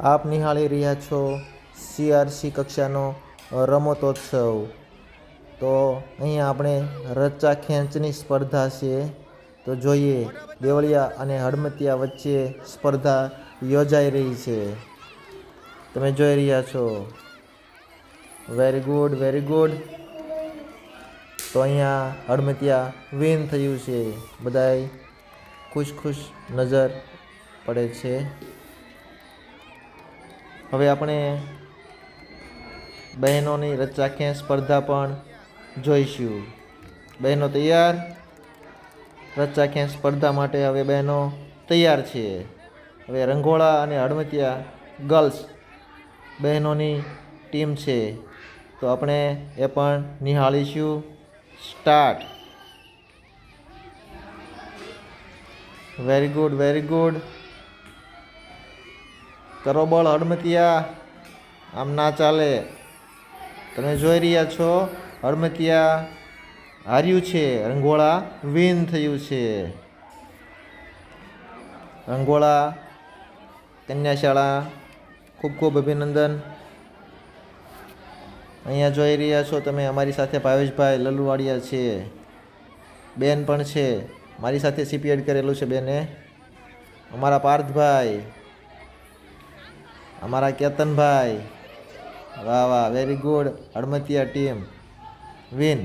આપ નિહાળી રહ્યા છો સીઆરસી કક્ષાનો રમતોત્સવ. તો અહીંયા આપણે રચા ખેંચની સ્પર્ધા છે. તો જોઈએ, દેવળિયા અને હડમતિયા વચ્ચે સ્પર્ધા યોજાઈ રહી છે. તમે જોઈ રહ્યા છો. વેરી ગુડ વેરી ગુડ તો અહીંયા હડમતિયા વિન થયું છે. બધાય ખુશ ખુશ નજર પડે છે. હવે આપણે બહેનોની રચાખ્યા સ્પર્ધા પણ જોઈશું. બહેનો તૈયાર? રચાખ્યા સ્પર્ધા માટે હવે બહેનો તૈયાર છે. હવે રંગોળા અને હડમતિયા ગર્લ્સ બહેનોની ટીમ છે. તો આપણે એ પણ નિહાળીશું. Start. Very good very good. કરો બળ હડમતિયા આમ ના ચાલે. તમે જોઈ રહ્યા છો હડમતિયા હાર્યું છે. રંગોળા વિન થયું છે. રંગોળા કન્યા શાળા ખૂબ ખૂબ અભિનંદન. અહીંયા જોઈ રહ્યા છો તમે, અમારી સાથે ભાવેશભાઈ લલુવાડિયા છે. બેન પણ છે. મારી સાથે સીપીએડ કરેલું છે બેને. અમારા પાર્થભાઈ. અમારા કેતનભાઈ. વાહ વાહ very good Hadmatiya team win